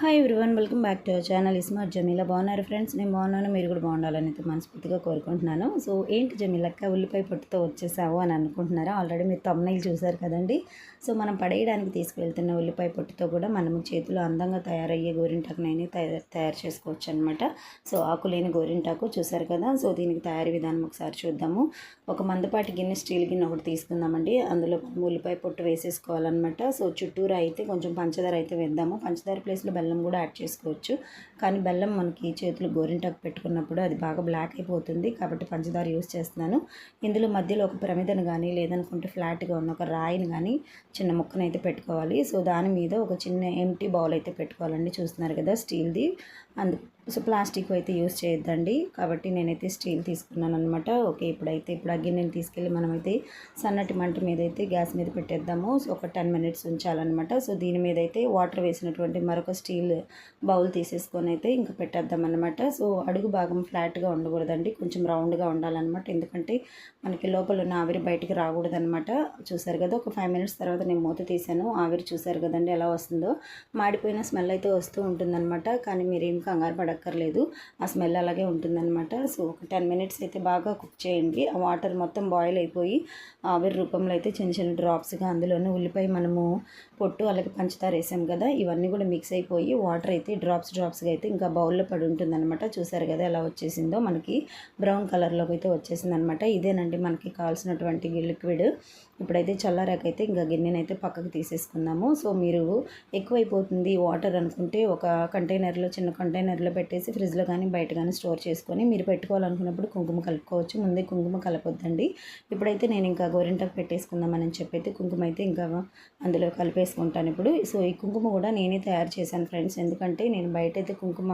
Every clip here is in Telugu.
Hi everyone welcome back to our channel iSmart Jameela బాగున్నారు ఫ్రెండ్స్ నేను బాగున్నాను మీరు కూడా బాగుండాలని అయితే మనస్ఫూర్తిగా కోరుకుంటున్నాను. సో ఏంటి జమీలక్క ఉల్లిపాయ పొట్టుతో వచ్చేసావు అని అనుకుంటున్నారా? ఆల్రెడీ మీరు తమ్నైల్ చూశారు కదండి. సో మనం పడేయడానికి తీసుకువెళ్తున్న ఉల్లిపాయ పొట్టుతో కూడా మనము చేతిలో అందంగా తయారయ్యే గోరింటాకునైనా తయారు తయారు చేసుకోవచ్చు అనమాట సో ఆకులేని గోరింటాకు చూసారు కదా? సో దీనికి తయారీ విధానం ఒకసారి చూద్దాము. ఒక మందపాటి గిన్నె స్టీల్ గిన్నె ఒకటి తీసుకుందామండి. అందులో మనం ఉల్లిపాయ పొట్టు వేసేసుకోవాలన్నమాట. సో చుట్టూరా అయితే కొంచెం పంచదార అయితే వేద్దాము. పంచదార ప్లేస్లో బెల్లం బెల్లం కూడా యాడ్ చేసుకోవచ్చు. కానీ బెల్లం మనకి చేతులు గోరింటాకు పెట్టుకున్నప్పుడు అది బాగా బ్లాక్ అయిపోతుంది కాబట్టి పంచదార యూస్ చేస్తున్నాను. ఇందులో మధ్యలో ఒక ప్రమిదను కానీ లేదనుకుంటే ఫ్లాట్గా ఉన్న ఒక రాయిని కానీ చిన్న ముక్కను అయితే పెట్టుకోవాలి. సో దాని మీద ఒక చిన్న ఎంటీ బౌల్ అయితే పెట్టుకోవాలండి. చూస్తున్నారు కదా స్టీల్ది అందు సో ప్లాస్టిక్ అయితే యూస్ చేయొద్దండి. కాబట్టి నేనైతే స్టీల్ తీసుకున్నాను అనమాట ఓకే ఇప్పుడైతే ఇప్పుడు ఆ గిన్నెని తీసుకెళ్ళి మనమైతే సన్నటి మంట మీద అయితే గ్యాస్ మీద పెట్టేద్దాము. సో ఒక టెన్ మినిట్స్ ఉంచాలన్నమాట. సో దీని మీద అయితే వాటర్ వేసినటువంటి మరొక స్టీల్ బౌల్ తీసేసుకొని అయితే ఇంకా పెట్టేద్దాం అనమాట సో అడుగు భాగం ఫ్లాట్గా ఉండకూడదండి. కొంచెం రౌండ్గా ఉండాలన్నమాట. ఎందుకంటే మనకి లోపల ఉన్న ఆవిరి బయటికి రాకూడదనమాట చూసారు కదా ఒక ఫైవ్ మినిట్స్ తర్వాత నేను మూత తీసాను ఆవిరి చూసారు కదండి ఎలా వస్తుందో. మాడిపోయిన స్మెల్ అయితే వస్తూ ఉంటుందన్నమాట. కానీ మీరేం కంగారు పడక పడక్కర్లేదు ఆ స్మెల్ అలాగే ఉంటుందన్నమాట. సో ఒక టెన్ మినిట్స్ అయితే బాగా కుక్ చేయండి. ఆ వాటర్ మొత్తం బాయిల్ అయిపోయి ఆవిరి రూపంలో అయితే చిన్న చిన్న డ్రాప్స్గా అందులోనే ఉల్లిపాయ మనము పొట్టు అలాగే పంచదార వేసాం కదా ఇవన్నీ కూడా మిక్స్ అయిపోయి వాటర్ అయితే డ్రాప్స్ డ్రాప్స్గా అయితే ఇంకా బౌల్లో పడి ఉంటుందన్నమాట. చూసారు కదా ఎలా వచ్చేసిందో? మనకి బ్రౌన్ కలర్లోకి అయితే వచ్చేసింది అనమాట ఇదేనండి మనకి కావాల్సినటువంటి లిక్విడ్. ఇప్పుడైతే చల్లారాకైతే ఇంకా గిన్నెనైతే పక్కకు తీసేసుకుందాము. సో మీరు ఎక్కువైపోతుంది వాటర్ అనుకుంటే ఒక కంటైనర్లో చిన్న కంటైనర్లో పెట్టి పెట్టేసి ఫ్రిడ్జ్లో కానీ బయట కానీ స్టోర్ చేసుకొని మీరు పెట్టుకోవాలనుకున్నప్పుడు కుంకుమ కలుపుకోవచ్చు. ముందే కుంకుమ కలపొద్దండి. ఇప్పుడైతే నేను ఇంకా గోరింటాకు పెట్టేసుకుందామని చెప్పి అయితే కుంకుమ అయితే ఇంకా అందులో కలిపేసుకుంటాను ఇప్పుడు. సో ఈ కుంకుమ కూడా నేనే తయారు చేశాను ఫ్రెండ్స్. ఎందుకంటే నేను బయట అయితే కుంకుమ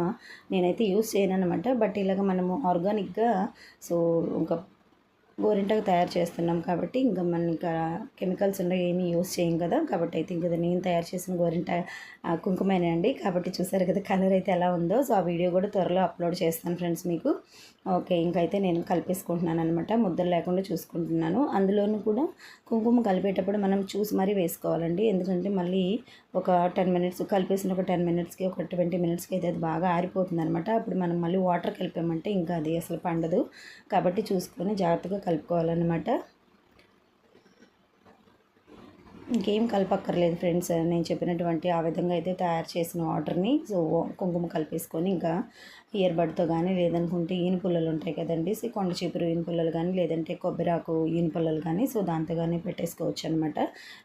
నేనైతే యూస్ చేయను అనమాట బట్ ఇలాగ మనము ఆర్గానిక్గా సో ఇంకా గోరింటాకు తయారు చేస్తున్నాం కాబట్టి ఇంకా మన ఇంకా కెమికల్స్ ఉండే ఏమీ యూస్ చేయం కదా కాబట్టి అయితే ఇంకా నేను తయారు చేసిన గోరింట కుంకుమేనే అండి. కాబట్టి చూసారు కదా కలర్ అయితే ఎలా ఉందో. సో ఆ వీడియో కూడా త్వరలో అప్లోడ్ చేస్తాను ఫ్రెండ్స్ మీకు. ఓకే ఇంకైతే నేను కలిపేసుకుంటున్నాను అనమాట ముద్దలు లేకుండా చూసుకుంటున్నాను. అందులోనూ కూడా కుంకుమ కలిపేటప్పుడు మనం చూసి మరీ వేసుకోవాలండి. ఎందుకంటే మళ్ళీ ఒక టెన్ మినిట్స్ కలిపేసిన ఒక టెన్ మినిట్స్కి ఒక ట్వంటీ మినిట్స్కి అయితే అది బాగా ఆరిపోతుంది అనమాట అప్పుడు మనం మళ్ళీ వాటర్ కలిపామంటే ఇంకా అది అసలు పండదు. కాబట్టి చూసుకొని జాగ్రత్తగా కలుపుకోవాలన్నమాట. ఇంకేం కలపక్కర్లేదు ఫ్రెండ్స్. నేను చెప్పినటువంటి ఆ విధంగా అయితే తయారు చేసిన వాటర్ని సో కుంకుమ కలిపేసుకొని ఇంకా ఇయర్ బడ్తో కానీ లేదనుకుంటే ఈన పుల్లలు ఉంటాయి కదండి. సో కొండ చీపురు ఈన పుల్లలు కానీ లేదంటే కొబ్బరాకు ఈన పుల్లలు కానీ సో దాంతో కానీ పెట్టేసుకోవచ్చు అనమాట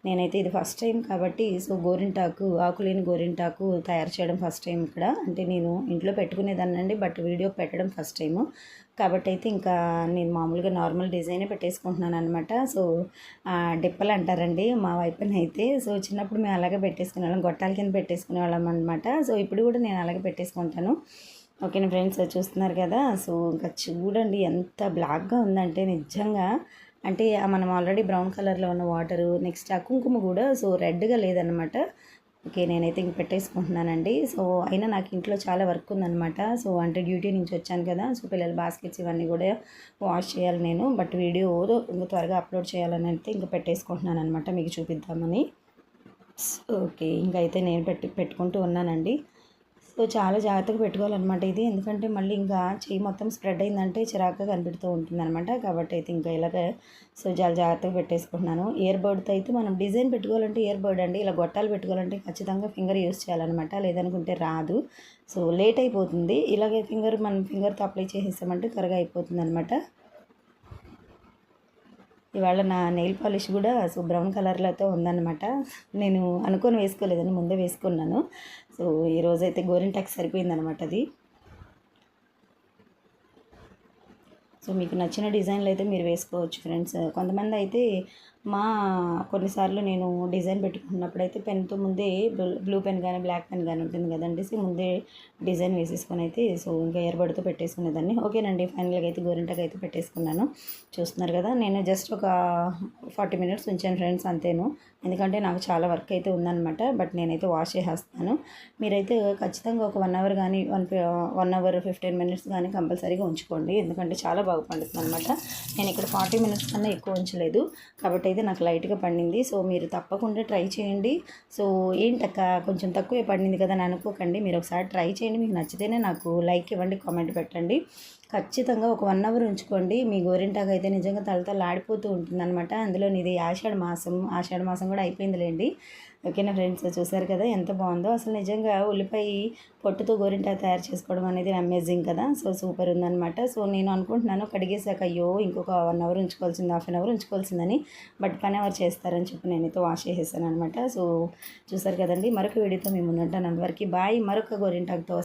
నేనైతే ఇది ఫస్ట్ టైం కాబట్టి సో గోరింటాకు ఆకులేని గోరింటాకు తయారు చేయడం ఫస్ట్ టైం ఇక్కడ. అంటే నేను ఇంట్లో పెట్టుకునేదాన్నండి బట్ వీడియో పెట్టడం ఫస్ట్ టైము. కాబట్టి అయితే ఇంకా నేను మామూలుగా నార్మల్ డిజైనే పెట్టేసుకుంటున్నాను అనమాట సో డిప్పలు అంటారండి మా వైపున అయితే సో చిన్నప్పుడు మేము అలాగే పెట్టేసుకునే వాళ్ళం గొట్టాల కింద పెట్టేసుకునే వాళ్ళం అనమాట సో ఇప్పుడు కూడా నేను అలాగే పెట్టేసుకుంటాను. ఓకేనా ఫ్రెండ్స్? చూస్తున్నారు కదా? సో ఇంకా చూడండి ఎంత బ్లాక్గా ఉందంటే నిజంగా. అంటే మనం ఆల్రెడీ బ్రౌన్ కలర్లో ఉన్న వాటరు నెక్స్ట్ ఆ కుంకుమ కూడా సో రెడ్గా లేదనమాట ఓకే నేనైతే ఇంక పెట్టేసుకుంటున్నానండి. సో అయినా నాకు ఇంట్లో చాలా వర్క్ ఉందనమాట సో అంటే డ్యూటీ నుంచి వచ్చాను కదా సో పిల్లల బాస్కెట్స్ ఇవన్నీ కూడా వాష్ చేయాలి నేను. బట్ వీడియో ఇంకా త్వరగా అప్లోడ్ చేయాలని అయితే ఇంకా పెట్టేసుకుంటున్నాను అనమాట మీకు చూపిద్దామని. ఓకే ఇంకైతే నేను పెట్టి పెట్టుకుంటూ ఉన్నానండి. సో చాలా జాగ్రత్తగా పెట్టుకోవాలన్నమాట ఇది. ఎందుకంటే మళ్ళీ ఇంకా చెయ్యి మొత్తం స్ప్రెడ్ అయిందంటే చిరాకుగా కనిపెడుతూ ఉంటుంది అనమాట కాబట్టి అయితే ఇంకా ఇలాగ సో చాలా జాగ్రత్తగా పెట్టేసుకుంటున్నాను. ఇయర్ బర్డ్తో అయితే మనం డిజైన్ పెట్టుకోవాలంటే ఇయర్ బర్డ్ అండి. ఇలా గొట్టాలు పెట్టుకోవాలంటే ఖచ్చితంగా ఫింగర్ యూస్ చేయాలన్నమాట. లేదనుకుంటే రాదు. సో లేట్ అయిపోతుంది. ఇలాగే ఫింగర్ మనం ఫింగర్తో అప్లై చేసేసామంటే త్వరగా అయిపోతుంది అనమాట ఇవాళ నా నెయిల్ పాలిష్ కూడా సో బ్రౌన్ కలర్లతో ఉందన్నమాట. నేను అనుకొని వేసుకోలేదని ముందే వేసుకున్నాను. సో ఈరోజైతే గోరింటాక్ సరిపోయిందనమాట అది. సో మీకు నచ్చిన డిజైన్లు అయితే మీరు వేసుకోవచ్చు ఫ్రెండ్స్ కొంతమంది అయితే మా కొన్నిసార్లు నేను డిజైన్ పెట్టుకున్నప్పుడు అయితే పెన్తో ముందే బ్లూ పెన్ కానీ బ్లాక్ పెన్ కానీ ఉంటుంది కదండి. సో ముందే డిజైన్ వేసేసుకొని అయితే సో ఇంకా ఎర్రబడితో పెట్టేసుకునేదాన్ని. ఓకేనండి ఫైనల్గా అయితే గోరింటకి అయితే పెట్టేసుకున్నాను. చూస్తున్నారు కదా నేను జస్ట్ ఒక ఫార్టీ మినిట్స్ ఉంచాను ఫ్రెండ్స్ అంతేను. ఎందుకంటే నాకు చాలా వర్క్ అయితే ఉందన్నమాట బట్ నేనైతే వాష్ చేసేస్తాను. మీరైతే ఖచ్చితంగా ఒక వన్ అవర్ కానీ one one hour fifteen minutes కానీ కంపల్సరీగా ఉంచుకోండి. ఎందుకంటే చాలా బాగా పండుతుంది అనమాట నేను ఇక్కడ ఫార్టీ మినిట్స్ కన్నా ఎక్కువ ఉంచలేదు. కాబట్టి అయితే నాకు లైట్గా పండింది. సో మీరు తప్పకుండా ట్రై చేయండి. సో ఏంటక్క కొంచెం తక్కువే పడింది కదా అని అనుకోకండి. మీరు ఒకసారి ట్రై చేయండి. మీకు నచ్చితేనే నాకు లైక్ ఇవ్వండి కామెంట్ పెట్టండి. ఖచ్చితంగా ఒక వన్ అవర్ ఉంచుకోండి. మీ గోరింటాకు అయితే నిజంగా తలతో ఆడిపోతూ ఉంటుంది అనమాట అందులో ఇది ఆషాఢ మాసం ఆషాఢ మాసం కూడా అయిపోయిందిలేండి. ఓకేనా ఫ్రెండ్స్? చూసారు కదా ఎంత బాగుందో. అసలు నిజంగా ఉల్లిపాయ పొట్టుతో గోరింటాకు తయారు చేసుకోవడం అనేది అమేజింగ్ కదా. సో సూపర్ ఉందన్నమాట. సో నేను అనుకుంటున్నాను కడిగేసాక అయ్యో ఇంకొక వన్ అవర్ ఉంచుకోవాల్సింది హాఫ్ అన్ అవర్ ఉంచుకోవాల్సిందని. బట్ పని అవర్ చేస్తారని చెప్పి నేనైతే వాష్ చేసేసాను అనమాట సో చూసారు కదండి. మరొక వీడియోతో మేము ముందుంటాను. అంతవరకు బాయ్. మరొక గోరింటాకుతో